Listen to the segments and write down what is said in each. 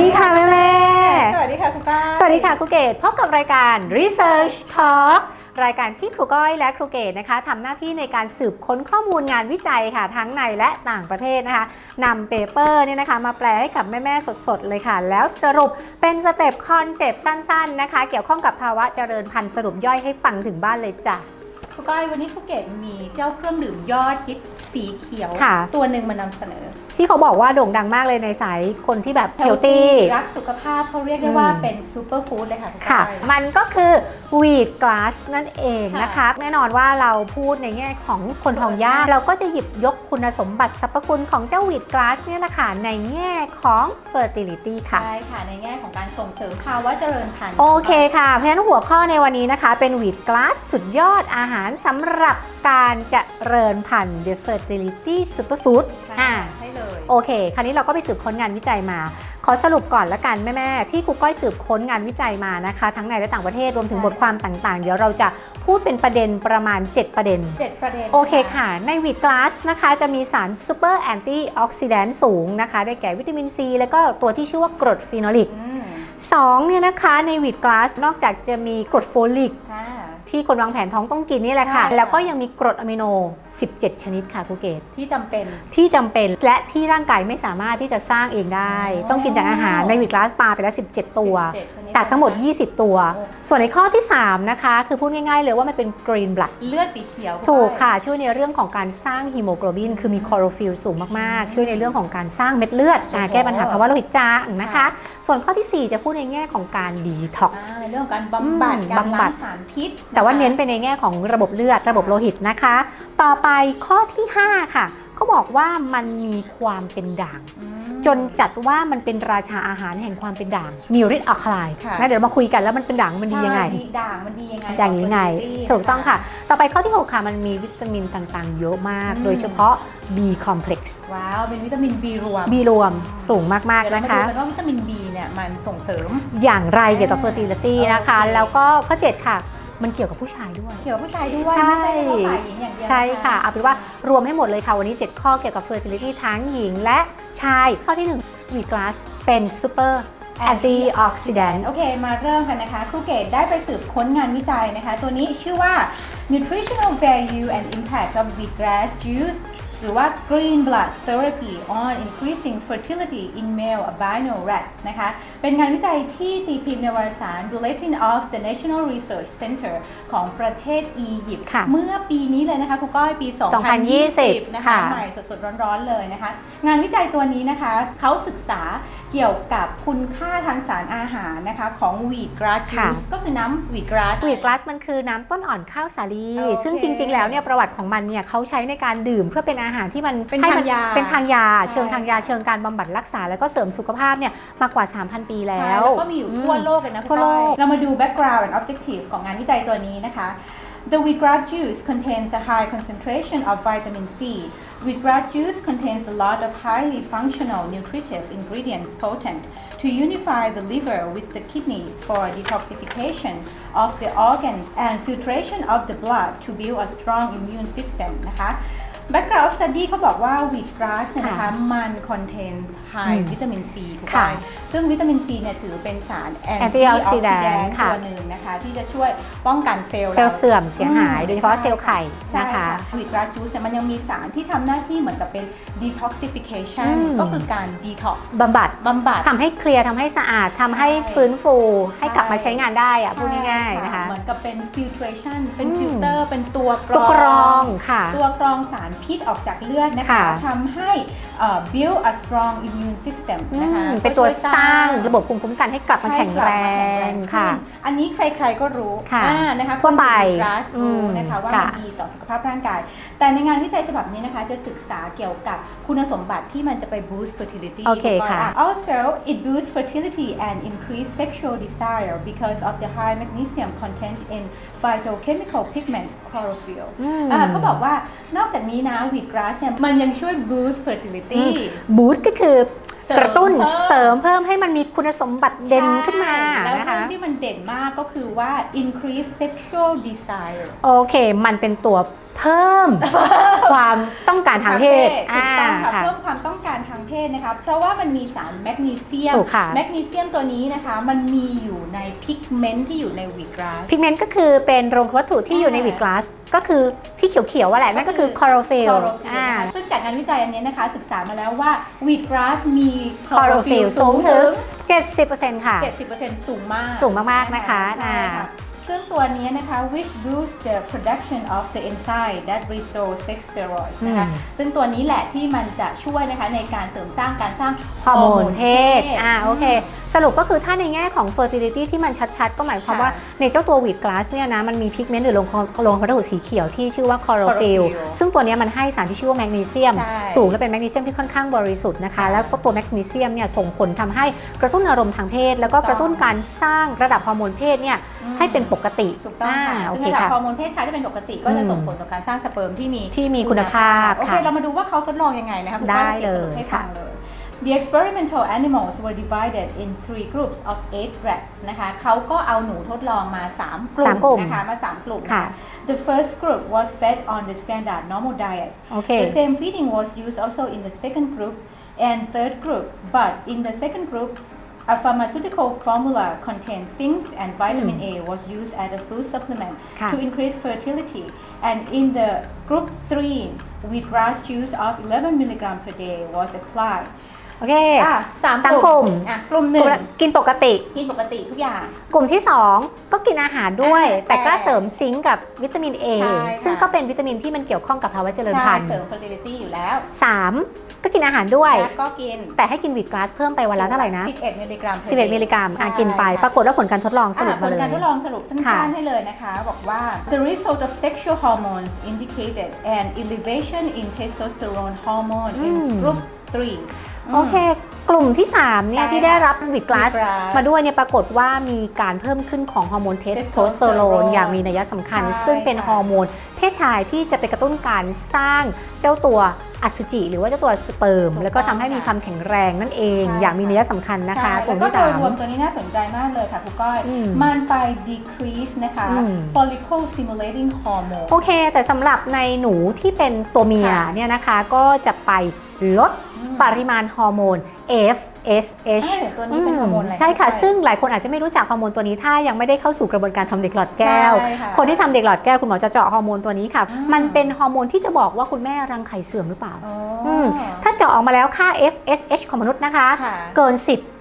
ดีค่ะแม่แม่สวัสดีค่ะคุณก้อยสวัสดีค่ะครูเกตพบกับรายการ Research Talk รายการที่ครูก้อยและครูเกตนะคะทำหน้าที่ในการสืบค้นข้อมูลงานวิจัยค่ะ ทั้งในและต่างประเทศนะคะนำเปเปอร์เนี่ยนะคะ มาแปลให้กับแม่ ๆ สด ๆ เลยค่ะ แล้วสรุปเป็นสเต็ปคอนเซปต์สั้น ๆ นะคะ เกี่ยวข้องกับภาวะเจริญพันธุ์สรุปย่อยให้ฟังถึงบ้านเลยจ้ะคุณก้อยวันนี้คุณเกดมีเจ้าเครื่องดื่มยอดฮิตสีเขียวค่ะตัวหนึ่งมานำเสนอ ที่เขาบอกว่าโด่งดังมากเลยในสายคนที่แบบเฮลตี้ รักสุขภาพเขาเรียกได้ว่าอืมเป็นซูเปอร์ฟู้ดเลยค่ะคุณค่ะ ก้อย มันก็คือวีดกลาสนั่นเองนะคะค่ะแน่นอนว่าเราพูดในแง่ของคนทองยากเราก็จะหยิบยกคุณสมบัติสรรพคุณของเจ้าวีดกลาสเนี่ยแหละค่ะในแง่ของ fertility ค่ะ ใช่ค่ะในแง่ของการส่งเสริมภาวะเจริญพันธุ์โอเคค่ะ เพราะฉะนั้นหัวข้อในวันนี้นะคะ เป็นวีดกลาสสุดยอดอาหารสำหรับการเจริญพันธุ์ the fertility superfood ใช่อ่าใช่เลย โอเค คราวนี้เราก็ไปสืบค้นงานวิจัยมา ขอสรุปก่อนละกันแม่ๆที่ครูก้อยสืบค้นงานวิจัยมานะคะ ทั้งในและต่างประเทศรวมถึงบทความต่างๆ เดี๋ยวเราจะพูดเป็นประเด็นประมาณ 7 ประเด็นเจ็ดประเด็น โอเคค่ะ ในวีดกลาสนะคะ จะมีสารซูเปอร์แอนตี้ออกซิแดนต์สูงนะคะ ได้แก่วิตามินซี แล้วก็ตัวที่ชื่อว่ากรดฟีนอลิกอืม2เนี่ยนะคะในวีดกลาสนอกจากจะมีกรดโฟลิกค่ะ ที่คนวางแผนท้องต้องกินนี่แหละค่ะใช่ค่ะ แล้วก็ยังมีกรดอะมิโน 17 ชนิดค่ะครูเกตที่จำเป็นที่จำเป็นและที่ร่างกายไม่สามารถที่จะสร้างเองได้อ๋อต้องกินจากอาหารในวิดกลาสปลาไปแล้ว 17 ตัว17ชนิดจากทั้งหมดนะคะ20 ตัวโอ้ส่วนในข้อที่ 3 นะคะ คือพูดง่ายๆเลยว่ามันเป็นกรีนบลัดเลือดสีเขียวณถูกก้อยค่ะ ช่วยในเรื่องของการสร้างฮีโมโกลบิน คือมีคลอโรฟิลสูงมากๆ ช่วยในเรื่องของการสร้างเม็ดเลือดอ่าโอ้โหแก้ปัญหาภาวะโลหิตจางนะคะค่ะส่วนข้อทีสี่ 4 จะพูดในแง่ของการดีท็อกซ์อ่าในเรื่องของการบำบัดอืมการบำบัล้าดงสารพิษแต่ว่าะคะเน้นไปในแง่ของระบบเลือดระบบโลหิตนะคะ ต่อไปข้อที่ 5 ค่ะเขาบอกว่ามันมีความเป็นด่างอืมจนจัดว่ามันเป็นราชาอาหารแห่งความเป็นด่างมีฤทธิ์อัลคาไลน์ค่ะนะเดี๋ยวเรามาคุยกันแล้วมันเป็นด่างมันดียังไงใช่ด่างมันดียังไงอย่างยังไงต่อ fertility ถูกต้องค่ะนต่อไปข้อที่ 6 ค่ะมันมีวิตามินต่างๆ เยอะมากอืมโดยเฉพาะ B complex ว้าวเป็นวิตามิน B รวม B รวมสูงมากเดี๋ยวๆเรานะมาดูคะกันว่าวิตามิน B เนี่ยมันส่งเสริมอย่างไรเกี่ยวกับ fertility นะคะโอเคแล้วก็ข้อ 7 ค่ะ มันเกี่ยวกับผู้ชายด้วย เกี่ยวกับผู้ชายด้วยใช่ไม่ใช่เฉพาะฝ่ายหญิงอย่างเดียวใช่นค่ะเอาเป็นว่ารวมให้หมดเลยค่ะ วันนี้ 7 ข้อเกี่ยวกับ fertility ทั้งหญิงและชาย ข้อที่1วีกลาสเป็น super antioxidant โอเค มาเริ่มกันนะคะครูเกตได้ไปสืบค้นงานวิจัยนะคะ ตัวนี้ชื่อว่า nutritional value and impact of wheatgrass juice หรือว่า green blood therapy on increasing fertility in male albino rats นะคะ เป็นงานวิจัยที่ตีพิมพ์ในวารสาร Bulletin of the National Research Center ของประเทศอียิปต์ค่ะเมื่อปีนี้เลยนะคะครูก้อยปี 2020 2020นะคะค่ะใหม่สดๆร้อนๆเลยนะคะ งานวิจัยตัวนี้นะคะเขาศึกษา เกี่ยวกับคุณค่าทางสารอาหารนะคะของวีดกราสค่ะจูสก็คือน้ำวีดกราสวีดกลาสมันคือน้ำต้นอ่อนข้าวสาลีโอเคซึ่งจริง ๆ แล้วเนี่ยประวัติของมันเนี่ยเขาใช้ในการดื่มเพื่อเป็นอาหารที่มันเป็นให้มัทางยาเป็นทางยาใช่เชิงทางยาเชิงการบำบัดรักษา แล้วก็เสริมสุขภาพเนี่ยมากกว่า 3,000 ปีแล้ใช่วแล้วก็มีอยู่ทั่วอืมโลกเลยนะทั่วโลกคุณก้อยเรามาดู background and objective ของงานวิจัยตัวนี้นะคะ The wheatgrass juice contains a high concentration of vitamin C. Wheatgrass juice contains a lot of highly functional nutritive ingredients potent to unify the liver with the kidneys for detoxification of the organs and filtration of the blood to build a strong immune system นะคะ Background study เขาบอกว่า wheatgrass เนี่ยนะคะ มัน contain อื high มวิตามิน C ถูกค่ะไหมซึ่งวิตามินซีเนี่ยถือเป็นสาร Antioxidant antioxidant ค่ะตัวหนึ่งนะคะ ที่จะช่วยป้องกันเซลล์เซลล์เสื่อมเสียหายอืมโดยเฉพาะเซลล์ไข่ใช่นะคะวีดราจูสเนี่ยมันยังมีสารที่ทำหน้าที่เหมือนกับเป็น detoxification อืมก็คือการ detox บำบัดบำบัดทำให้เคลียร์ทำให้สะอาดทำให้ใช่ฟื้นฟู ให้กลับมาใช่ใช้งานได้อะพูดง่ายๆนะคะเหมือนกับเป็น filtration เป็นอืมฟิลเตอร์เป็นตัวกรตัวองกรองค่ะตัวกรองสารพิษออกจากเลือดนะคะค่ะทำให้เอ่อ build a strong immune system อืนะคะมเป็นตัวก็ช่ยสร้างระบบภูมิคุ้มกันให้กลับมาแข็งแรงค่ะขึ้นอันนี้ใครๆก็รู้ค่ะอ่านะคะทั่วไปกราสอืมรู้นะคะว่าค่ะมันดีต่อสุขภาพร่างกาย แต่ในงานวิจัยฉบับนี้นะคะจะศึกษาเกี่ยวกับคุณสมบัติที่มันจะไป boost fertility โอเคค่ะ Also it boosts fertility and increase sexual desire because of the high magnesium content in phytochemical pigment chlorophyll อืมอ่าเขาบอกว่านอกจากนี้นะ wheatgrass เนี่ยมันยังช่วย boost fertility บูสต์ก็คือเสริมกระตุ้นเพิ่มเสริมเพิ่มให้มันมีคุณสมบัติเด่นขึ้นมาใช่แล้วนะเรื่คะองที่มันเด่นมากก็คือว่า increase sexual desire โอเค มันเป็นตัวเพิ่มความต้องการทางเพศถูกต้องค่ะอ่าเพิ่มความต้องการทางเพศศนะคะเพราะว่ามันมีสารแมกนีเซียมถูกค่ะแมกนีเซียมตัวนี้นะคะ มันมีอยู่ในพิกเมนต์ที่อยู่ในวีกราสพิกเมนต์ก็คือเป็นโรงวัตถุที่อยู่ในอ่าวีกลาสก็คือที่เขียวๆว่าแหละนั่นก็คือคลอโรฟิล chlorophyll อ่านะคะซึ่งจากงานวิจัยอันนี้นะคะ ศึกษามาแล้วว่าวีดกราสมีคลอโรฟิล chlorophyll สูสูงงถึถึงง70%ค่ะ 70%สูงมาก สูงมากๆนะคะใช่อ่าค่ะ ซึ่งตัวนี้นะคะ which boost the production of the enzyme that restore sex steroids นะคะอืมซึ่งตัวนี้แหละที่มันจะช่วยนะคะในการเสริมสร้างการสร้างฮอร์โมนเพศอ่าโอเค สรุปก็คือถ้าในแง่ของ fertility ที่มันชัดๆ ก็หมายความว่าในเจ้าตัววีดกลาสเนี่ยนะมันมีพิกเมนต์หรือโลงโลงวัตถุสีเขียวที่ชื่อว่าคลอโรฟิล chlorophyll ซึ่งตัวเนี้ยมันให้สารที่ชื่อว่าแมกนีเซียมใช่สูงและเป็นแมกนีเซียมที่ค่อนข้างบริสุทธิ์นะคะค่ะแล้วก็ตัวแมกนีเซียมเนี่ยส่งผลทำให้กระตุ้นอารมณ์ทางเพศ แล้วก็กระตุ้นการสร้างระดับฮอร์โมนเพศเนี่ยอืมให้เป็นปกติถูกต้องค่ะาโอซึ่งเคระดับค่ะฮอร์โมนเพศชายที่เป็นปกติก็จะอืมส่งผลต่อการสร้างสเปิร์มที่มีที่มีคุณภาพโอเคค่ะเรามาดูว่าเขาทดลองยังไงนะคะคุณได้ป้าเลยสรุปให้ค่ะฟังเลย The experimental animals were divided in three groups of eight rats นะคะเขาก็เอาหนูทดลองมา 3 กลุ่สามกลุ่มนะคะมา 3 กลุ่มค่ะ The first group was fed on the standard normal diet โอเค The same feeding was used also in the second group and third group, but in the second group, a pharmaceutical formula containing zinc and vitamin A was used as a food supplement ค่ะ to increase fertility. And in the group 3, wheatgrass juice of 11 milligram per day was applied. โอเค อะสามสามกลุ่ม อะกลุ่มหนึ่งกินปกติ กินปกติทุกอย่าง กลุ่มที่ 2 ก็กินอาหารด้วยอ่าแต่ก็แต่เสริมซิงค์กับวิตามิน A ใช่ค่ะ ซึ่งก็เป็นวิตามินที่มันเกี่ยวข้องกับภาวะเจริญใช่พันธุ์เสริม fertility อยู่แล้ว3 ก็กินอาหารด้วย แล้วก็กินแต่ให้กินวีดกลาสเพิ่มไปวันละเท่าไหร่นะ 11มิลลิกรัม11มิลลิกรัมอะกินไป ปรากฏว่าผลการทดลองสรุปผมาลเลยการทดลองสรุปสั้ค่ะนๆให้เลยนะคะ บอกว่า the result of sexual hormones indicated an elevation in testosterone hormone in อืม group 3 โอเค กลุ่มที่ 3 เนี่ย ใช่ที่ได้รับวีดกลาส wheatgrass มาด้วยเนี่ยปรากฏว่ามีการเพิ่มขึ้นของฮอร์โมนเทสโทสเตอโรน testosterone อย่างมีนัยสำคัญ ใช่ซึ่งเป็นค่ะ ฮอร์โมนเพศชายที่จะไปกระตุ้นการสร้างเจ้าตัวอสุจิ หรือว่าเจ้าตัวสเปิร์ม ถูกต้องแล้วก็ทำให้มีความแข็งแรงนั่นเอง ใช่ อย่างมีนัยสำคัญนะคะใช่กลุ่มแล้วก็ที่โดยสามรวมตัวนี้น่าสนใจมากเลยค่ะครูก้อย อืมมันไป decrease นะคะ อืม follicle stimulating hormone โอเค แต่สำหรับในหนูที่เป็นตัวเมียค่ะ เนี่ยนะคะก็จะไปลดอืม ปริมาณฮอร์โมน FSH เอ้ยตัวนี้เป็นฮอร์โมนอะไรใช่ค่ะคะซึ่งหลายคนอาจจะไม่รู้จักฮอร์โมนตัวนี้ถ้ายังไม่ได้เข้าสู่กระบวนการทำเด็กหลอดแก้วใช่ค่ะคนที่ทำเด็กหลอดแก้วคุณหมอจะเจาะฮอร์โมนตัวนี้ค่ะอืมมันเป็นฮอร์โมนที่จะบอกว่าคุณแม่รังไข่เสื่อมหรือเปล่าอ๋ออืมถ้าเจาะออกมาแล้วค่า FSH ของมนุษย์นะคะค่ะเกินอืม10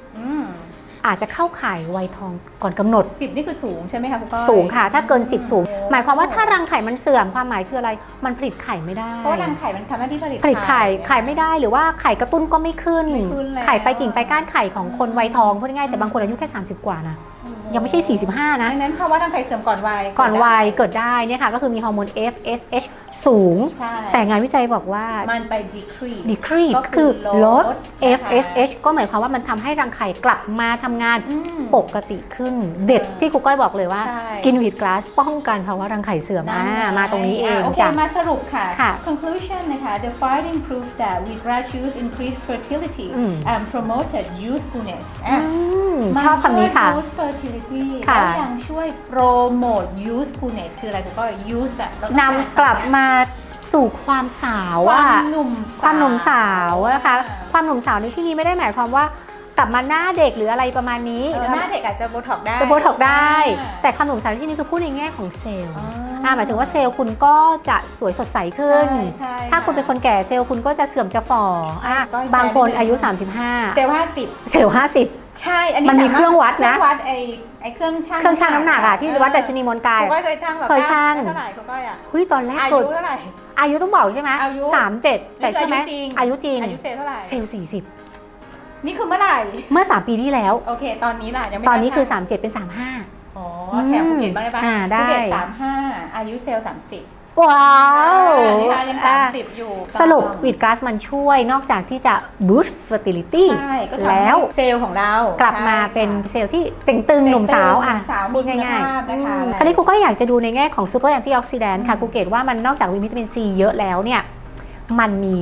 อาจจะเข้าข่ายวัยทองก่อนกำหนดสิบนี่คือสูงใช่ไหมคะครูก้อยสูงค่ะ ถ้าเกิน 10 สูงโอ้หมายความว่าถ้ารังไข่มันเสื่อมความหมายคืออะไร มันผลิตไข่ไม่ได้ เพราะว่ารังไข่มันทำหน้าที่ผลิตผลิตไข่ไข่ไม่ได้หรือว่าไข่กระตุ้นก็ไม่ขึ้นไม่ขึ้นแล้วไข่ไปกิ่งไปก้านไข่ของคนวัยทองพูดง่ายๆแต่บางคนอายุแค่ 30 กว่านะ ยังไม่ใช่ 45 นะ ดังนั้นภาวะรังไข่เสื่อมก่อนวัยก่อนวัยเกิดได้เนี่ยค่ะก็คือมีฮอร์โมน FSH สูง ใช่แต่งานวิจัยบอกว่า มันไป decrease decrease ก็ก็คืคืออลลดดนะคะ FSH ก็หมายความว่ามันทำให้รังไข่กลับมาทำงานอืม ปกติขึ้น เด็ดที่ครูก้อยบอกเลยว่า ใช่ กินวีดกลาสป้องกันภาวะรังไข่เสื่อมนั่นอ่าไงมาตรงนี้เองโอเคจ้ะ มาสรุปค่ะ ค่ะ conclusion นะคะ the finding proved that wheatgrass juice increased fertility อืม and promoted youthfulness อือะมชอบคำนี้ค่ะ มันช่วย boost fertility ค่ะ แล้วยังช่วยโปรโมท youthfulness คืออะไรคุณก็ youth อะเราต้องนำกลับมาสู่ความสาวควาอะมหนุ่มความหนุ่มสาวนะคะ ความหนุ่มสาวในที่นี้ไม่ได้หมายความว่ากลับมาหน้าเด็กหรืออะไรประมาณนี้เออหน้าเด็กอาจจะโบท็อกได้เป็นโบท็อกได้อ่าแต่ความหนุ่มสาวในที่นี้คือพูดในแง่ของเซลล์อ๋ออ่อ่าหมายถึงว่าเซลล์คุณก็จะสวยสดใสขึ้น ใช่ใช่ถ้าคุณเป็นคนแก่เซลล์คุณก็จะเสื่อมจะฝ่ออะก็ใช่บางคนนิดนึง อายุเซล35ล์ห้าสิบ เซลล์50 ใช่ อันนี้มันมีสาาถเครื่องวัดนะ เครื่องวัดไอไอเครื่องช่างเครื่องชั่งน้ำหนักอะที่วัดดัชนีมวลกายครูก้อยเคยช่างแบบเคยชั่งได้เท่าไหร่ครูก้อยอะเฮ้ยตอนแรกอาเกิยุดเท่าไหร่ อายุต้องบอกใช่ไหมอายุสามเจ็ดแต่ใช่ไหมอายุจริง อายุจริงอายุเซลล์เท่าไหร่ เซลล์40นี่คือเมื่อไหร่ เมื่อ3ปีที่แล้ว โอเค ตอนนี้ล่ะยังไม่ตอนนี้คือช่าง37 เป็นอ๋อแชร์ภูเก็ตบ้างได้ปะอ่าได้ ภูเก็ตสามห้าอายุเซลล์สามสิบ35 ว้าวนี่ค่ะยังสามสิบอยู่สรุปวีดกราสมันช่วยนอกจากที่จะ boost fertility ใช่ก็ทำให้แล้วเซลล์ของเรากลับมาใช่ค่ะเป็นเซลล์ที่เต่งตึงหนุ่มสาวอะหนุ่มสาวพูดง่ายมีคุณภาพนะคะๆอืมคราวนี้ครูก็อยากจะดูในแง่ของซูเปอร์แอนตี้ออกซิแดนต์ค่ะครูเกตว่ามันนอกจากมีวิตามินซีเยอะแล้วเนี่ยมันมี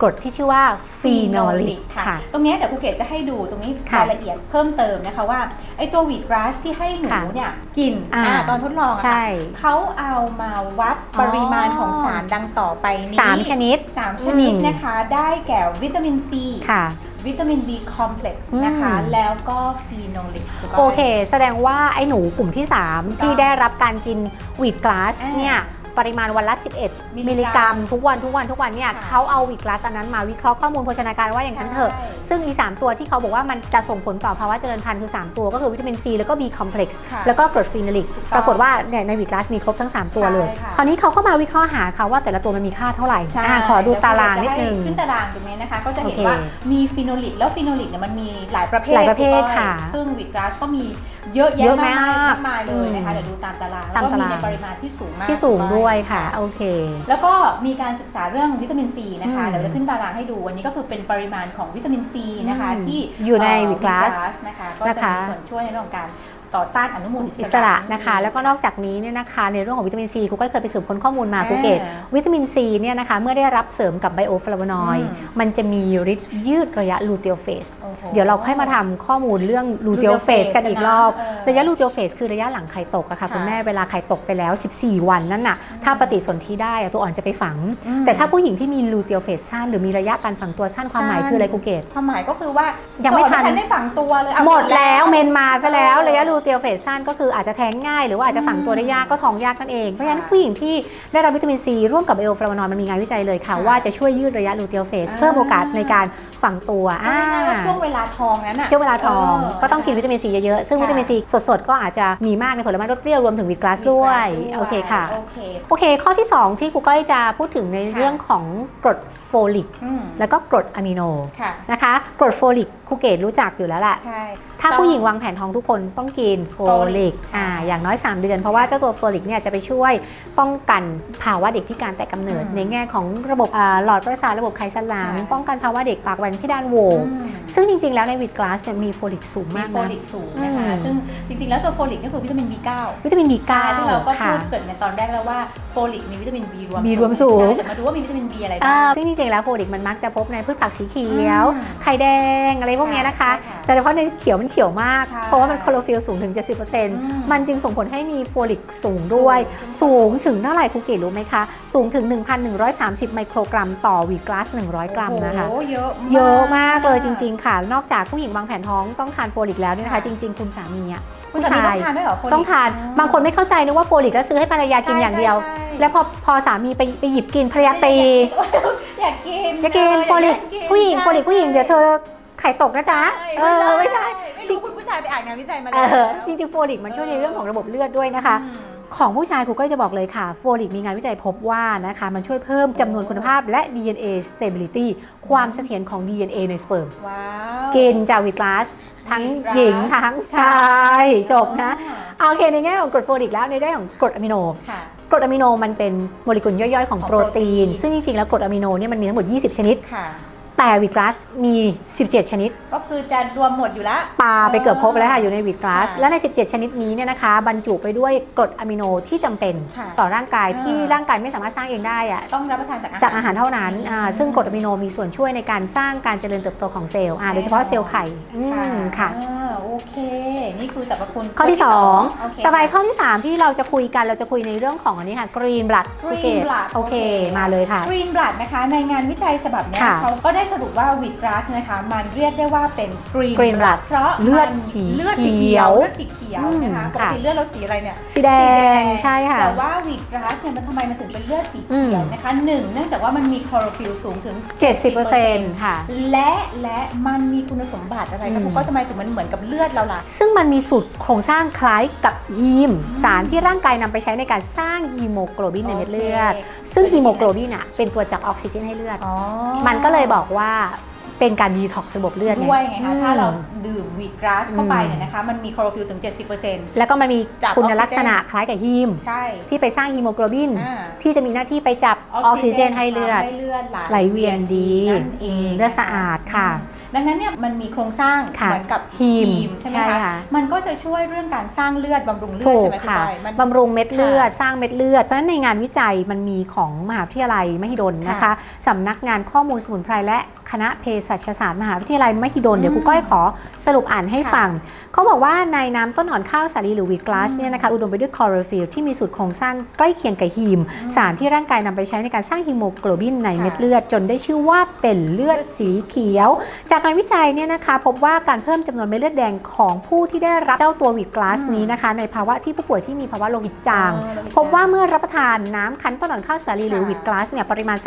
กรดที่ชื่อว่าฟีนอลิกค่ะค่ะตรงเนี้ยเดี๋ยวครูเกดจะให้ดูตรงนี้ค่ะรายละเอียดเพิ่มเติมนะคะว่าไอ้ตัววีดกราสที่ให้หนูค่ะเนี่ยกินอ่าอ่าตอนทดลองอะใช่ค่ะเขาเอามาวัดอ๋อปริมาณของสารดังต่อไปนี้สามชนิดสามชนิดอืมนะคะ ได้แก่วิตามินซีค่ะวิตามิน B complex อืมนะคะ แล้วก็ฟีโนลิกโอเค แสดงว่าไอ้หนูกลุ่มที่ 3 ที่ได้รับการกินวีดกลาสอ่าเนี่ย ปริมาณวันละ 11 มิมิลลลิลิกกรัรัมมทุกวันทุกวันทุกวันเนี่ยค่ะเขาเอาวีดกลาสอันนั้นมาวิเคราะห์ข้อมูลโภชนาการว่าอย่างนั้นเถอะใช่ซึ่งอีสามตัวที่เขาบอกว่ามันจะส่งผลต่อภาวะเจริญพันธุ์คือ 3 ตัวก็คือวิตามินซีแล้วก็ B complex ค่ะแล้วก็กรดฟีนอลิกถูกต้องปรากฏว่าเนี่ยในวีดกลาสมีครบทั้ง 3 ตัวเลยใช่ค่ะคราวนี้เขาก็มาวิเคราะห์หาค่ะว่าแต่ละตัวมันมีค่าเท่าไหร่ใช่อ่าขอดูตารางนิดนึงเยวครูจะให้ขึ้นตารางตรงนี้นะคะก็จะเห็นโอเคว่ามีฟีโนลิกแล้วฟีโนลิกเนี่ยมันมีหลายประเภทหลายประเภทณก้อยค่ะ ซึ่งวีดกราสก็มีเยอะแยะเยอะมากมายมากมากมายเลยนะคะอืม เดี๋ยวดูตามตารางตามแล้วก็ตารางในปริมาณที่สูงมากที่สูงด้วยค่ะ โอเค แล้วก็มีการศึกษาเรื่องวิตามินซีนะคะอืมเดี๋ยวจะขึ้นตารางให้ดูวันนี้ก็คือเป็นปริมาณของวิตามินซีนะคะอืมที่อยู่ในเวีดกราสนะคะก็นะจะคะ มีส่วนช่วยในเรื่องของการ ต่อต้านอนุมูลอิอิสระนะคะ แล้วก็นอกจากนี้เนี่ยนะคะในเรื่องของวิตามินซีครูก็เคยไปสืบค้นข้อมูลมาครูเกตวิตามินซีเนี่ยนะคะเมื่อได้รับเสริมกับไบโอฟลาโวนอยด์อืมมันจะมีฤทธิ์ยืดระยะลูเท o เฟสโอ้โหเดี๋ยวเราค่อยมาทำข้อมูลเรื่องลูเท o เฟส luteal กันอีกรอบเออระยะลูเท o เฟสคือระยะหลังไข่ตกอะค่ะค่ะคุณแม่เวลาไข่ตกไปแล้ว 14 วันนั่นน่ะถ้าปฏิสนธิได้อะตัวอ่อนจะไปฝังอืมแต่ถ้าผู้หญิงที่มีลูเท o เฟสสั้นหรือมีระยะการฝังตัวสั้นความหมายคืออะไรครูเกตความหมายก็คือว่ายัยังไม่ทันได้ฝังตัวเลยเอาหมดแล้วเมนมาซะแล้วเออระยะรูเตียวเฟสสั้นก็คืออาจจะแท้งง่าย หรือว่าอาจจะฝังตัวได้ยากก็ท้องยากนั่นเอง เพราะฉะนั้นค่ะผู้หญิงที่ได้รับวิตามินซีร่วมกับเอลฟลาวานอยด์มันมีงานวิจัยเลยค่ะค่ะว่าจะช่วยยืดระยะรูเตียวเฟสอ่าเพิ่มโอกาสในการฝังตัวเอาอ่าง่ายๆว่าช่วงเวลาทองนั้นอะช่วงเวลาทองเก็ต้องกินวิตามินซีเยอะๆซึ่งค่ะวิตามินซีสดๆก็อาจจะมีมากในผลไม้รสเปรี้ยวรวมถึงวิตกลาสด้วยโอเคค่ะโอเคโอเคข้อที่ 2 ที่ครูก้อยจะพูดถึงในเรื่องของกรดโฟลิกอืมแล้วก็กรดอะมิโนค่ะนะคะกรดโฟลิกครูเกตรู้จักอยู่แล้วแหละใช่ ถ้าต้องผู้หญิงวางแผนท้องทุกคนต้องกินโฟโฟลิลิกกอ่าอย่างน้อย 3 เดือน เพราะว่าเจ้าตัวโฟลิกเนี่ยจะไปช่วยป้องกันภาวะเด็กพิการแต่กำเนิดอืมในแง่ของระบบอ่าหลอดประสาทระบบไขสันหลังค่ะป้องกันภาวะเด็กปากแหว่งเพดานโหวอืมซึ่งจริง ๆ แล้วในวิดกลาสเนี่ยมีโฟลิกสูงมีมากโฟนะลิกสูงนะคะอืมซึ่งจริง ๆ แล้วตัวโฟลิกก็คือวิตามิน B9 วิตามิน B9 ซึ่งเราก็ค่ะพูดเกริดในตอนแรกแล้วว่าโฟลิกมีวิตามิน B รวม B รวมสูงใช่แต่มาดูว่ามีวิตามิน B อะไรอ่าบ้างซึ่งจริงๆแล้วโฟลิกมันมักจะพบในพืชผักสีเขียวอืมไข่แดงอะไรพวกเนี้ยนะคะใช่ค่ะแต่เฉพาะในเขียวมันเขียวมากใช่เพราะว่ามันคลอโรฟิลสูงถึงม70%มันจึงส่งผลให้มีโฟลิกสูงด้วย สูสูงงถึงเท่าไหร่ครูเกศรู้ไหมคะ สูงถึง 1,130 ไมโครกรัมต่อวีกลาส 100 กรัมนะคะโอ้โหเยอะเยอะมากเลยจริง ๆ ค่ะ นอกจากผู้หญิงวางแผนท้องต้องทานโฟลิกแล้วเนี่ยนะคะค่ะจริง ๆ คุณสามีอะคุณผู้สามีชาต้อยงทานด้วยเหรอโฟลิกต้องทาน บางคนไม่เข้าใจนึกว่าโฟลิกแล้วซื้อให้ภรรยากินอย่างเดียวใช่ใช่แล้วพอพอสามีไปไปหยิบกินภรรยาตีอยากกินอยากกินเออโฟลิกอยาผู้หญิงใช่โฟลิกผู้หญิงเดี๋ยวเธอ ไข่ตกนะจ๊ะเออไม่ใช่ไม่รู้คุณผู้ชายไปอ่านงานวิจัยมาเอแล้วอจริงๆโฟลิกมันช่วยในเรื่องของระบบเลือดด้วยนะคะอืมของผู้ชายครูก็จะบอกเลยค่ะโฟลิกมีงานวิจัยพบว่านะคะมันช่วยเพิ่มจำนวนคุณภาพและ DNA stability ความเสถียรของ DNA ในสเปิร์มว้าวกินจากวิตกลาสทั้งวีดกลาสหญิงทั้งชายจบนะอ่าโอเคในแง่ของกรดโฟลิกแล้วในเรื่องของกรดอะมิโนค่ะกรดอะมิโนมันเป็นโมเลกุลย่อยๆของของโปรตีนโปรตีน ซึ่งจริงๆแล้วกรดอะมิโนเนี่ยมันมีทั้งหมด 20 ชนิดค่ะ แต่วิตกลาสมี 17 ชนิด ก็คือจะรวมหมดอยู่แล้ว ปลาไปเกือบครบแล้วค่ะ อยู่ในวีดกลาส ค่ะและใน 17 ชนิดนี้เนี่ยนะคะ บรรจุไปด้วยกรดอะมิโนที่จำเป็น ค่ะต่อร่างกายที่อ่าร่างกายไม่สามารถสร้างเองได้อะต้องรับประทานจากอาหาร จากอาหารเท่านั้นอ่าอืมซึ่งกรดอะมิโนมีส่วนช่วยในการสร้างการเจริญเติบโตของเซลล์อ่าโดยเฉพาะเซลล์ไข่อืมค่ะ อ่าโอเค นี่คือสรรพคุณข้อที่โเค2ต่อไปข้อที่ 3 ที่เราจะคุยกันเราจะคุยในเรื่องของอันนี้ค่ะกรีนบลัด Green blood โอเค มาเลยค่ะ กรีนบลัดนะคะ ในงานวิจัยฉบับเนี้ยค่ะ เขาก็ได้สรุปว่าวีดกราสนะคะ มันเรียกได้ว่าเป็นกรีน Green blood เพราะเลือดมันสีเลือดสีเขีเขียยววเลือดสีเขียวนะคะอืมปกค่ะ ติเลือดเราสีอะไรเนี่ย สีแดงใช่ค่ะ แต่ว่าวีดกราสเนี่ยมันทำไมมันถึงเป็นเลือดสีเขียวอืมนะคะหนึ่งเนื่องจากว่ามันมีคลอโรฟิลสูงถึง 70%ค่ะ และและมันมีคุณสมบัติอะไรอืคะมผมก็ทำไมถึงมันเหมือนกับเลือดเราล่ะ ซึ่งมันมีสูตรโครงสร้างคล้ายกับฮีม สารที่ร่างกายนำไปใช้ในการสร้างฮีโมโกลบินในเม็ดเลือด โอเค ซึ่งฮีโมโกลบินอะเป็นตัวจับออกซิเจนให้เลือดอ๋อมันก็เลยบอกว่าเป็นการดีท็อกซ์ระบบเลือดด้วยไงคะ ถ้าเราอืมดื่มวีดกราสเข้าไปอืมเนี่ยนะคะ มันมีคลอโรฟิลถึง 70%แล้วก็มันมีจับคุณลักษณะคล้ายกับฮีม ใช่ ที่ไปสร้างฮีโมโกลบินอ่าที่จะมีหน้าที่ไปจับออกซิเจนให้เลือดทำให้เลือดไหลเวียนดีนั่นเองเลือดสะอาดค่ะอืม ดังนั้นเนี่ยมันมีโครงสร้างค่ะเหมือนกับฮีมใช่ไหมใช่คะค่ะมันก็จะช่วยเรื่องการสร้างเลือดบำรุงเลือดถูใช่กไหมคุณค่ะก้อยมันบำรุงเม็ดเลือดค่ะสร้างเม็ดเลือดเพราะฉะนั้นในงานวิจัยมันมีของมหาวิทยาลัยมหิดลนะคะค่ะสำนักงานข้อมูลสมุนไพรและคณะเภสัชศาสตร์มหาวิทยาลัยมหิดลเดี๋ยวอืคมรูก้อยขอสรุปอ่านให้ค่ะฟัง เขาบอกว่าในน้ำต้นอ่อนข้าวสาลีหรือวีทกลาสเนี่ยนะคะอุดมไปด้วยคลอโรฟิลที่มีสูตรโครงสร้างใกล้เคียงกับฮีม สารที่ร่างกายนำไปใช้ในการสร้างฮีโมโกลบินในเม็ดเลือด จนได้ชื่อว่าเป็นเลือดสีเขียว จากการวิจัยเนี่ยนะคะพบว่าการเพิ่มจำนวนเม็ดเลือดแดงของผู้ที่ได้รับเจ้าตัววีทกลาสอืมนี้นะคะ ในภาวะที่ผู้ป่วยที่มีภาวะโลหิตจางอ๋อโลหิตจางพบว่าเมื่อรับประทานน้ำคั้นต้นอ่อนข้าวสาลีหรือค่ะวีทกลาสเนี่ยปริมาณ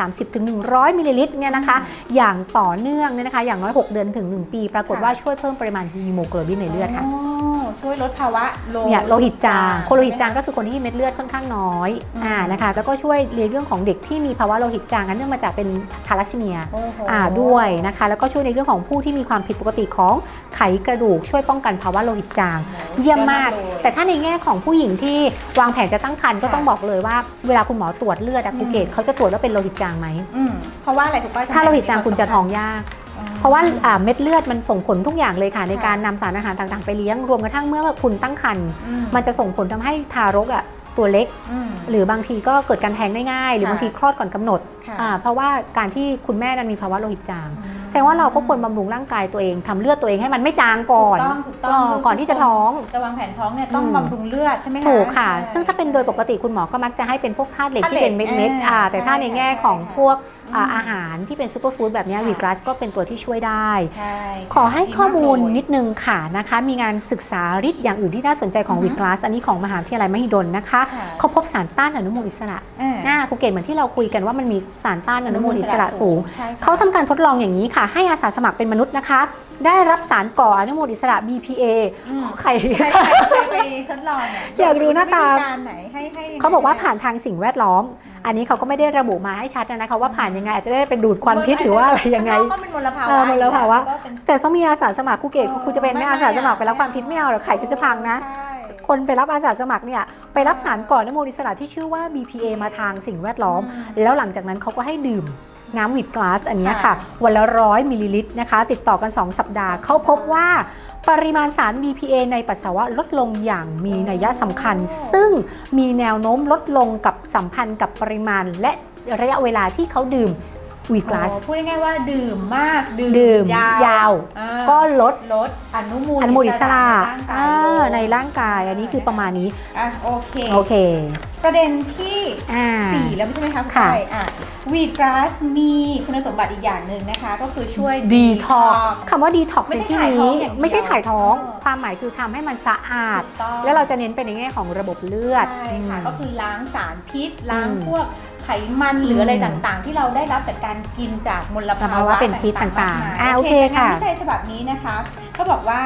30-100มิลลิลิตรเนี่ยนะคะอย่างต่อเนื่องเนี่ยนะคะอย่างน้อย 6 เดือนถึง 1 ปี ปรากฏค่ะว่าช่วยเพิ่มปริมาณฮีโมโกลบินในเลือดค่ะอ๋อ ช่วยลดภาวะโลเนี่ยโลหิตจางคนโลหิตจางใช่ไมก็คือคนที่เม็ดเลือดค่อนข้างน้อยอืมอ่านะคะแล้วก็ช่วยในเรื่องของเด็กที่มีภาวะโลหิตจางอันเนื่องมาจากเป็นทาลัสซีเมียโอ้โหอ่าด้วยนะคะแล้วก็ช่วยในเรื่องของผู้ที่มีความผิดปกติของไขกระดูก ช่วยป้องกันภาวะโลหิตจาง เยี่ยมมากเลยแต่ถ้าในแง่ของผู้หญิงที่วางแผนจะตั้งครรภ์ก็ค่ะต้องบอกเลยว่าเวลาคุณหมอตรวจเลือดอะอืมครูเกตเขาจะตรวจว่าเป็นโลหิตจางไหมอืมเพราะว่าอะไรถูกป้อยถ้าโลหิตจางคุณจะท้องยากอืม เพราะว่าอ่าเม็ดเลือดมันส่งผลทุกอย่างเลยค่ะ ในค่ะการนำสารอาหารต่างๆไปเลี้ยงรวมกระทั่งเมื่อคุณตั้งครรภ์อืมันจะส่งผลทำให้ทารกอะตัวเล็กอืมหรือบางทีก็เกิดการแท้งได้ง่าย หรือค่ะบางทีคลอดก่อนกำหนดค่ะอ่าเพราะว่าการที่คุณแม่นั้นมีภาวะโลหิตจาง แสดงว่าเราก็ควรบำรุงร่างกายตัวเองทำเลือดตัวเองให้มันไม่จางก่อนถูกต้องถูกต้องก่อนที่จะท้องจะวางแผนท้องเนี่ยต้องอืมบำรุงเลือดใช่ไหมคะถูกค่ะใช่ซึ่งถ้าเป็นโดยปกติคุณหมอก็มักจะให้เป็นพวกธาตุเหล็กธาตุที่เป็นเหล็เม็กดๆอ่าอ่าแต่ถ้าใช่ในแง่ใช่ของค่ะพวก อ่าอืมอาหารที่เป็นซูเปอร์ฟู้ดแบบเนี้ค่ะวีกลาสก็เป็นตัวที่ช่วยได้ใช่ขอให้ข้อมูลดีากนิดนึงค่ะนะคะ มีงานศึกษาฤทธิ์อย่างอื่นที่น่าสนใจของอือฮึวีกลาสอันนี้ของมหาวิทยาลัยมหิดลนะคะค่ะเขาพบสารต้านอนุมูลอิสระอ่าหน้าภูเก็ตเหมือนที่เราคุยกันว่ามันมีสารต้านอนุมูลอิสระสูงใช่ค่ะเขาทำการทดลองอย่างนี้ค่ะ ให้อาสาสมัครเป็นมนุษย์นะคะได้รับสารก่ออนุมูลอิสระ BPA อืมใครใครใครใครไปทดลองเนี่ยอยากรู้หน้าตา วิธีการไหนให้ให้ยังไงเขาบอกว่าผ่านทางสิ่งแวดล้อม อันนี้เขาก็ไม่ได้ระบุมาให้ชัดนะคะว่าผ่านยังไงอาจจะได้เป็นดูดควันพิษหรือว่าอะไรยังไงข้างนอกก็เป็นมลภาวะเออมลภาวะ ก็เป็นแต่ต้องมีอาสาสมัครคูเกตคุณจะเป็นแม่อาสาสมัครไปรับความพิษไม่เอาหรอกไข่ฉันจะพังนะ ใช่คนไปรับอาสาสมัครเนี่ยไปรับสารก่อนอนุมูลอิสระที่ชื่อว่า BPA มาทางสิ่งแวดล้อม แล้วหลังจากนั้นเขาก็ให้ดื่ม น้ำวิดกลาสอันเนี้ยค่ะค่ะ วันละร้อยมิลลิลิตรนะคะ ติดต่อกัน 2 สัปดาห์ เขาพบว่าปริมาณสาร BPA ในปัสสาวะลดลงอย่างมีนัยสำคัญ ซึ่งมีแนวโน้มลดลงกับสัมพันธ์กับปริมาณและระยะเวลาที่เขาดื่ม วีกลาสโอ้พูดง่ายๆว่าดื่มมากดื่ดื่มยาว อ่าก็ลดลดอนุมูลอนุมูลอิสระในร่างกายอ่าลงในร่างกายอันนี้คือประมาณนี้ อะโอเค โอเคประเด็นที่อ่า สี่แล้วใช่ไหมคะค่ะณก้อยอะวีดกราสมีคุณสมบัติอีกอย่างหนึ่งนะคะ ก็คือช่วย ดีท็อก detox คำว่าดีท็อกไม่ในใช่ที่ถ่ายท้นี้องอย่างเดียวไม่ใช่ถ่ายท้องเออความหมายคือทำให้มันสะอาดถูกต้องแล้วเราจะเน้นไปในแง่ของระบบเลือดใช่ค่ะอืม ก็คือล้างสารพิษล้างอืมพวก ไขมันหรืออะไรอืมต่างๆ ที่เราได้รับจากการกินจากมลภาภาวะวะเป็นพิษๆต่างๆมยอ่าโอเคในงานค่ะวิจัยฉบับนี้นะคะเขาบอกว่า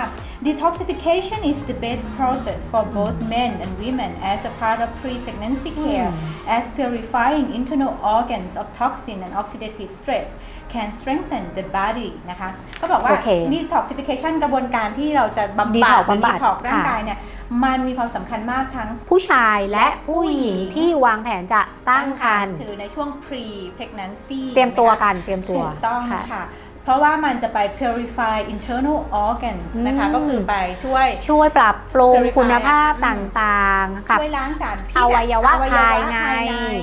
detoxification is the best process for both men and women as a part of pre-pregnancy care as purifying internal organs of toxin and oxidative stress can strengthen the body นะคะเขาบอกว่า โอเค detoxification กระบวนการที่เราจะบำบัด Detox หรือบำบัด detox ร่างค่ะกายเนี่ย มันมีความสำคัญมากทั้ง ผู้ชายและผู้หญิงที่วางแผนจะตั้งครรภ์คือในช่วง pre pregnancy เตรียมตัวใช่ไหคะกันเตรียมตัวถูกต้องค่ะ ค่ะ เพราะว่ามันจะไป purify internal organs นะคะอืมก็คือไปช่วย ช่วยปรับปรุง Purify คุณภาพอืม ต่างๆกับ ช่วยล้างสารพิษอวัยวะอภายใน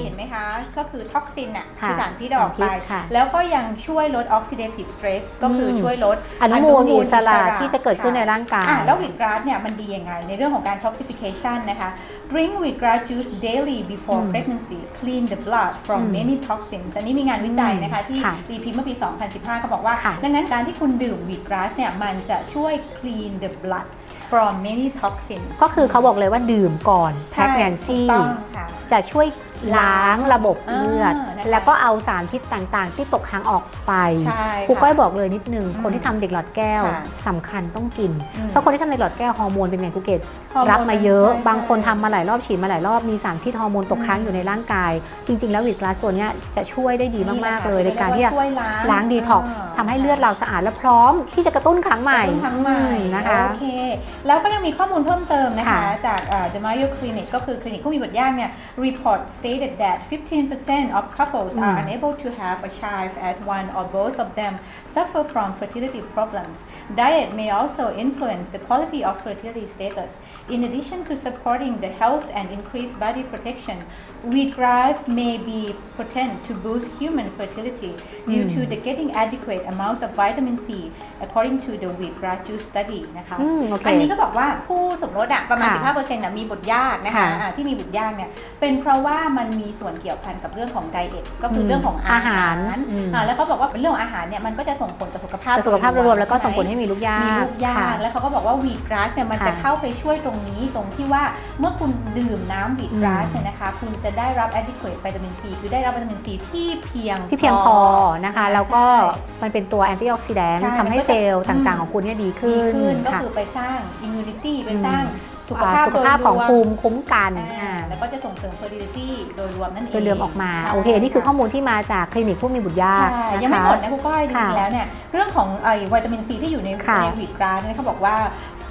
เห็นไหมคะ ก็คือท็อกซินอะค่ะคือสารพิษออกไป สารพิษค่ะแล้วก็ยังช่วยลด oxidative stress ก็คืออม ช่วยลดอนุมูลอิสระอนุมูลที่จะเกิดขึ้นในร่างกาย อะแล้ววีดกราสเนี่ยมันดียังไง ในเรื่องของการ toxification นะคะ drink wheatgrass juice daily before อืม pregnancy clean the blood from อืม many toxins อันนี้มีงานวิจัยนะคะ ที่ค่ะ รีพิมพ์เมื่อปี 2015 ก็บอกว่าค่ะ ดังนั้นการที่คุณดื่ม wheatgrass เนี่ยมันจะช่วย clean the blood from many toxins ก็คือเขาบอกเลยว่าดื่มก่อน ใช่ pregnancy ถูกต้องค่ะ จะช่วยล้างระบบเลือด อ่านะคะแล้วก็เอาสารพิษต่างๆ ที่ตกค้างออกไปใช่ครูค่ะก้อยบอกเลยนิดนึงอืมคนที่ทำเด็กหลอดแก้วค่ะสำคัญต้องกิน อืมเพราะคนที่ทำเด็กหลอดแก้วฮอร์โมนเป็นไงครูเกตฮอร์โมนรับมาเยอะ ใช่บางคนใช่ทำมาหลายรอบฉีดมาหลายรอบมีสารพิษฮอร์โมนตกค้างอืมอยู่ในร่างกาย จริง ๆ แล้ววีดกลาสตัวเนี้ยจะช่วยได้ดีนี่แหมากค่ะๆเลยในการที่จะช่วยล้างล้างดีท็อกซ์อ่าทำให้เลือดเราสะอาดและพร้อมที่จะกระตุ้นครั้งใหม่กระตุ้นครั้งใหม่อืมนะคะ โอเค แล้วก็ยังมีข้อมูลเพิ่มเติมนะคะ ค่ะจากเดอะมาโยคลินิกก็คือคลินิกผู้มีบุตรยากเนี่ย report stated that 15% of couples are Mm. unable to have a child as one or both of them suffer from fertility problems. Diet may also influence the quality of fertility status. In addition to supporting the health and increase body protection, wheatgrass may be potent to boost human fertility due to the getting adequate amounts of vitamin C, according to the wheatgrass juice study นะคะ อืมโอเค อันนี้ก็บอกว่าคู่สมรสอะประมาณ ค่ะ 15%น่ะมีบุตรยากนะคะ ค่ะ อ่าที่มีบุตรยากเนี่ยเป็นเพราะว่า Okay. มันมีส่วนเกี่ยวพันกับเรื่องของไดเอทก็คืออมเรื่องของอาอาหาหารรอืมอ่าแล้วเขาบอกว่าเป็นเรื่องของอาหารเนี่ยมันก็จะส่งผลต่อสุขภาพแต่สุขภาพโดยรวมๆแล้วก็ช่ไส่งผลให้มีลูกยากมีลูกยาค่ะกแล้วเขาก็บอกว่าวีดกราสเนี่ยมันค่ะจะเข้าไปช่วยตรงนี้ตรงที่ว่าเมื่อคุณดื่มน้ำวีดกราสอืมเนี่ยนะคะ คุณจะได้รับ adequate วิตามินซีคือได้รับวิตามินซีที่เพียงที่เพียงพอนะคะ แล้วก็ใช่มันเป็นตัวแอนตี้ออกซิแดนต์ใช่ทำให้มันก็จะเซลล์ต่างอืมๆของคุณเนี่ยดีดีขึ้นขึ้น ก็ค่ะคือไปสร้าง immunity ไปอืมสร้าง สุขอ่าภาพสุขภาพโดยรวมของภูมิคุ้มกันอ่าอ่าแล้วก็จะส่งเสริม fertility โดยรวมนั่นเองโดยเรือมออกมาใช่โอเค นี่คือข้อมูลที่มาจากคลินิกผู้มีบุตรยากใช่นะคะยังไม่หมดนะครูก้อยจค่ะริงๆแล้วเนี่ยเรื่องของไอ้วิตามินซีที่อยู่ในค่ะในวีดกราสเนี่ยเขาบอกว่า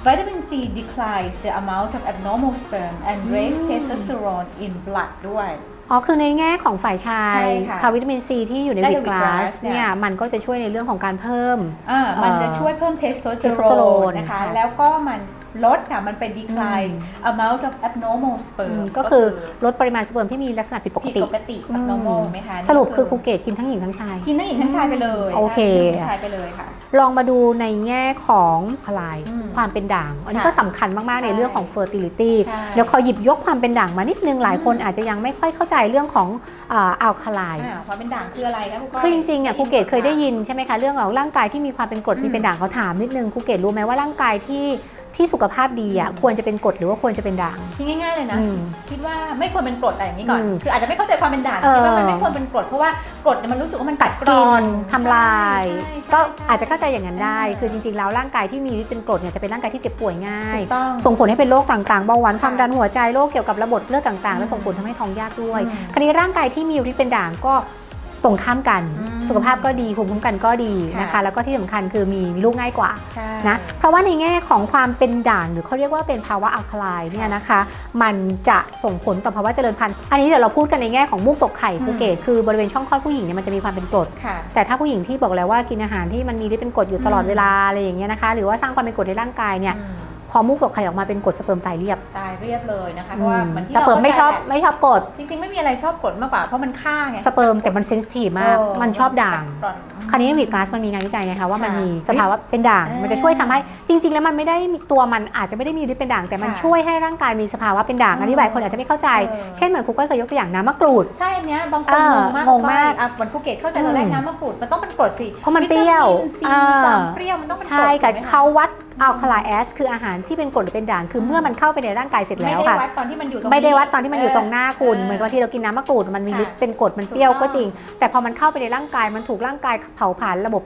วิตามินซี declines the amount of abnormal sperm and raise อืม testosterone in blood ด้วยอ๋อ คือในแง่ของฝ่ายชาใช่ยค่ะค่ะวิตามินซีที่อยู่ในได้วิจากตกลา wheatgrass สเนี่ยเนี่ย มันก็จะช่วยในเรื่องของการเพิ่มอ่ามันจะเอ่อช่วยเพิ่ม testosterone testosterone นะคะค่ะแล้วก็มัน ลดค่ะ มันเป็น decline amount of abnormal อื sperm มก็คือลดปริมาณสเปิร์มที่มีลักษณะผิดปกผิดติปกติ abnormal ไหมคะสรุปนี่คือครูเกตกินทั้งหญิงทั้งชาย กินทั้งหญิงทั้งชายไปเลยโอเค กินทั้งหญิงทั้งชายไปเลยค่ะ ลองมาดูในแง่ของคลายอืมความเป็นด่าง อันนี้ค่ะก็สำคัญมาก ๆ ในใช่เรื่องของ fertility ใช่เดี๋ยวขอหยิบยกความเป็นด่างมานิดนึงหลายคนอาจจะยังไม่ค่อยเข้าใจเรื่องของอัลคลายอ่าความเป็นด่างคืออะไรคะครูก้อยคือจริงๆอะครูเกตเคยได้ยินใช่ไหมคะเรื่องของร่างกายที่มีความเป็นกรดอืมมีเป็นด่างเขาถามนิดนึงครูเกตรู้ไหมว่าร่างกายที่ ที่สุขภาพดีอะอืมควรจะเป็นกรดหรือว่าควรจะเป็นด่าง คิดง่ายๆเลยนะ อืมคิดว่าไม่ควรเป็นกรดอะไรอย่างนี้ก่อน อืมคืออาจจะไม่เข้าใจความเป็นด่างเออ คิดว่ามันไม่ควรเป็นกรดเพราะว่ากรดเนี่ยมันรู้สึกว่ามันกัดกกร่ร่ออนนทำลาย ใช่ใช่ก็ใช่อาจจะเข้าใจอย่างนั้นได้เออคือจริงๆแล้วร่างกายที่มีฤทธิ์เป็นกรดเนี่ยจะเป็นร่างกายที่เจ็บป่วยง่ายถูกต้อง ส่งผลให้เป็นโรคต่างๆเบาหวานค่ะความดันหัวใจโรคเกี่ยวกับระบบเลือดต่างๆอืมและส่งผลทำให้ท้องยากด้วย อืม คราวนี้ร่างกายที่มีฤทธิ์เป็นด่างก็ ตรงข้ามกันอืมสุขภาพก็ดีภูมิคุ้มกันก็ดีนะคะค่ะแล้วก็ที่สำคัญคือมีมีลูกง่ายกว่าใช่นะเพราะว่าในแง่ของความเป็นด่างหรือเขาเรียกว่าเป็นภาวะอัลคาไลน์เนี่ยนะคะ มันจะส่งผลต่อภาวะเจริญพันธุ์ อันนี้เดี๋ยวเราพูดกันในแง่ของมูกตกไข่ภูเก็ตคือบริเวณช่องคลอดผู้หญิงเนี่ยมันจะมีความเป็นกรดค่ะแต่ถ้าผู้หญิงที่บอกแล้วว่ากินอาหารที่มันมีฤทธิ์เป็นกรดอยู่ตลอดอืมเวลาอะไรอย่างเงี้ยนะคะ หรือว่าสร้างความเป็นกรดในร่างกายเนี่ย อืมพอมูกตกไข่ออกมาเป็นกรดสเปิร์มตายเรียบตายเรียบเลยนะคะเพราะว่าเหมือนที่สเปิร์มไม่ชอบเข้าใจแหละไม่ชอบกรดจริงๆ ไม่มีอะไรชอบกรดมากกว่าเพราะมันฆ่าไงสเปิร์มแต่มันเซนซิทีฟมากเออมันชอบด่างกร่อนคราวนี้วีดกลาสมันมีงานวิจัยไงคะว่ามันค่ะมีสภาวะเป็นด่างเออมันจะช่วยทำให้จริง ๆ แล้วมันไม่ได้มีตัวมันอาจจะไม่ได้มีฤทธิ์เป็นด่าง แต่มันค่ะช่วยให้ร่างกายมีสภาวะเป็นด่างเอออันนี้หลายคนอาจจะไม่เข้าใจเออเช่นเหมือนครูก้อยเคยยกตัวอย่างน้ำมะกรูดใช่อันเนี้ยบางคเอนองงมากงงมากอะเหมือนภูเก็ตเข้าใจตอนแรกอืมน้ำมะกรูดมันต้องเป็นกรดสิเพราะมันเปรี้ยววิตามินซีเออความเปรี้ยวมันต้องเป็นกรดใช่กับถูกไหมคะเขาวัด อัลคาไลแอชคืออาหารที่เป็นกรดหรือเป็นด่างคือเมื่อมันเข้าไปในร่างกายเสร็จไม่แล้วได้ค่ะวัดตอนที่มันอยู่ตรงไม่ได้วัดตอนที่มันอยู่ตรงหน้าคุณเออเหมือนบางทีเรากินน้ำมะกรูดมันมีค่ะฤทธิ์เป็นกรดมันเปรี้ยวถูกต้องก็จริง แต่พอมันเข้าไปในร่างกายมันถูกร่างกายเผาผลาญระบบ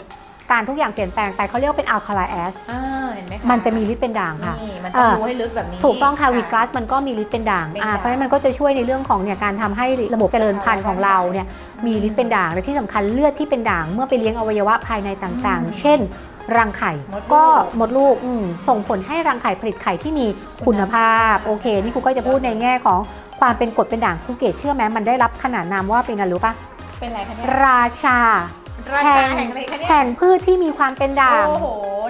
การทุกอย่างเปลี่ยนแปลงไปเขาเรียกว่าเป็นอัลคาไลแอชอ่าเห็นไหมคะมันจะมีฤทธิ์เป็นด่างค่ะนี่มันต้องเออดูให้ลึกแบบนี้ ถูกต้องค่ะวีดกลาสมันก็มีฤทธิ์เป็นด่างเป็นอ่าด่าง เพราะฉะนั้นมันก็จะช่วยในเรื่องของเนี่ยการทำให้ระบบเจริญพันธุ์ของเราเนี่ยมีฤทธิ์เป็นด่างและที่สำคัญเลือดที่เป็นด่าง เมื่อไปเลี้ยงอวัยวะภายในต่างๆ เช่น รังไข่มดลูกก็มดลูกอืมส่งผลให้รังไข่ผลิตไข่ที่มีคุณภาพ โอเค นี่ครูก็จะพูดในแง่ของความเป็นกรดเป็นด่างครูเกตเชื่อไหมมันได้รับขนานนามว่าเป็นอะไรรู้ปะเป็นอะไรคะเนี่ยราชาราชาแห่งอะไรคะเนี่ยแห่งพืชที่มีความเป็นด่างโอ้โห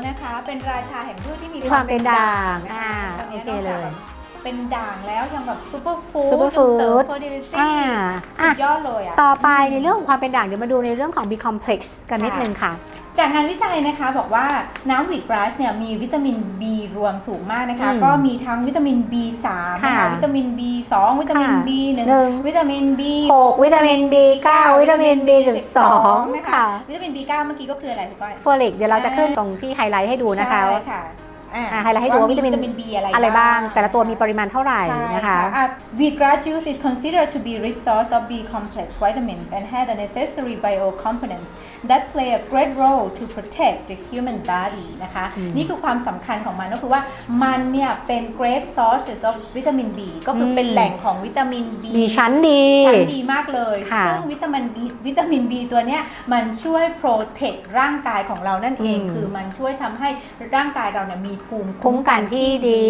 นะคะ เป็นราชาแห่งพืชที่มีมีความเป็นด่างนะคะอ่าตนนี้โอเคเลย นอกจากแบบเป็นด่างแล้วยังแบบซูเปอร์ฟู้ด Superfood เสริม fertility อ่าสุอะดยอดเลยอะ ต่อไปในเรื่องของความเป็นด่างเดี๋ยวมาดูในเรื่องของ B complex กันนิดนึงค่ะ จากงานวิจัยนะคะบอกว่าน้ำวีดบรัชเนี่ยมีวิตามิน B รวมสูงมากนะคะ อืมก็มีทั้งวิตามิน B3 นะคะค่ะวิตามิน B2 วิตามิน ค่ะ B1 หนึ่ง วิตามิน B 6วิตามิน B9 วิตามิน B12 นะคะค่ะวิตามิน B9 เมื่อกี้ก็คืออะไรคุณก้อยโฟลิกเดี๋ยวเราจะขึ้นตรงที่ไฮไลท์ให้ดูนะคะ ใช่ค่ะ อ่าอ่าไฮไลท์ให้ดูว่าวิตามิน B อะไรอะไรบ้าง แต่ละตัวมีปริมาณเท่าไหร่ใช่นะคะ อ่ wheatgrass juice is considered to be rich source of B complex vitamins and had the necessary bio components that play a great role to protect the human body นะคะ นี่คือความสำคัญของมันก็คือว่ามันเนี่ยเป็น great sources of vitamin B ก็คือเป็นอืมแหล่งของวิตามิน B มีชั้นดี ชั้นดีมากเลย ค่ะซึ่งวิตามิน B วิตามิน B ตัวเนี้ยมันช่วย protect ร่างกายของเรานั่นเอง อืม คือมันช่วยทำให้ร่างกายเราเนี่ยมีภูมิคุ้มกันที่ดี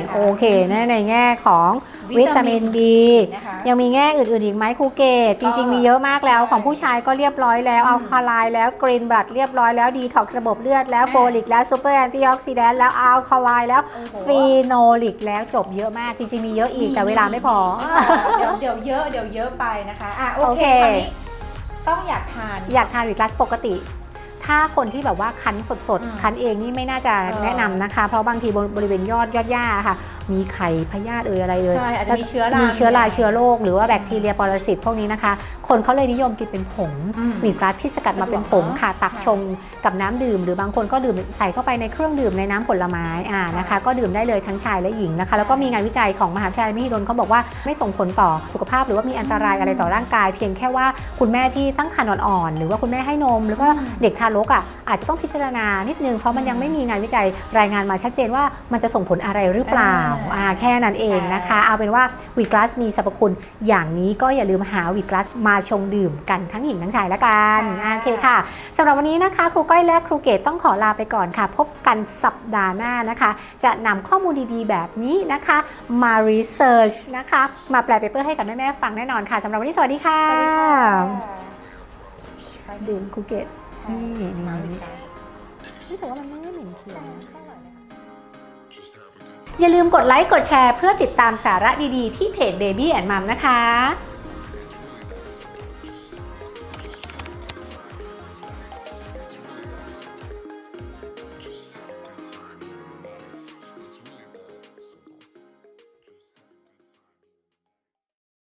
นะคะ โอเคในในแง่ของวิวิตาตามิมินนดีนะคะยังมีแง่อื่นๆอีกไหมครูเกตจริง ๆ มีเยอะมากแล้วใช่ของผู้ชายก็เรียบร้อยแล้วอืมอัลคาไลน์แล้วกรีนบลัดเรียบร้อยแล้วดีท็อกซ์ระบบเลือดแล้วอ่าโฟลิกแล้วซูเปอร์แอนตี้ออกซิแดนต์แล้วอัลคาไลน์แล้วโอ้โหฟีโนลิกแล้วจบเยอะมากจริง ๆ มีเยอะอีกแต่เวลาไม่พอ เดี๋ยวเดี๋ยวเยอะเดี๋ยวเยอะไปนะคะอะโอโอเคเคคราวนี้ต้องอยากทานอยากทานวิกลาสปกติ ถ้าคนที่แบบว่าคั้นสดอืมๆคั้นเองนี่ไม่น่าจะเออแนะนำนะคะ เพราะบางทีบนบริเวณยอดยอดหญ้าค่ะ มีไข่พยาธิเอ่ยอะไรเอ่ยใช่อาจจะมีเชื้อรามีเชื้อรามีอะไรเชื้อโรคหรือว่าแบคทีเรียปรสิตพวกนี้นะคะ คนเขาเลยนิยมกินเป็นผงอืมวีดกราสที่สกัดมาเป็นผงสะดวกเนอะค่ะตักค่ะชงกับน้ำดื่ม หรือบางคนก็ดื่มใส่เข้าไปในเครื่องดื่มในน้ำผลไม้อ่านะคะค่ะก็ดื่มได้เลยทั้งชายและหญิงนะคะ แล้วก็มีงานวิจัยของมหาวิทยาลัยมหิดลเขาบอกว่าไม่ส่งผลต่อสุขภาพ หรือว่ามีอันตรายอะไรต่อร่างกาย เพียงแค่ว่าคุณแม่ที่ตั้งครรภ์อ่อนๆหรือว่าคุณแม่ให้นมหรือว่าเด็กทารกอะอาจจะต้องพิจารณานิดนึง เพราะมันยังไม่มีงานวิจัยรายงานมาชัดเจนว่ามันจะส่งผลอะไรหรือเปล่าอ่าอ่าแค่นั้นเองนะคะ เอาเป็นว่าวีกลาสมีสรรพคุณอย่างนี้ก็อย่าลืมหาวีกลาสมาชงดื่มกันทั้งหญิงทั้งชายละกันอ่าโอเคค่ะสำหรับวันนี้นะคะครูก้อยและครูเกตต้องขอลาไปก่อนค่ะ พบกันสัปดาห์หน้านะคะ จะนำข้อมูลดีๆ แบบนี้นะคะ มารีเสิร์ชนะคะ มาแปลเปเปอร์ให้กับแม่ๆฟังแน่นอนค่ะสำหรับวันนี้สวัสดีค่ะดื่มครูเกต นี่นี่นี่แต่ว่ามันไม่เหม็นเขียวนะอย่าลืมกดไลค์กดแชร์เพื่อติดตามสาระดีๆ ที่เพจ Baby and Mom นะคะ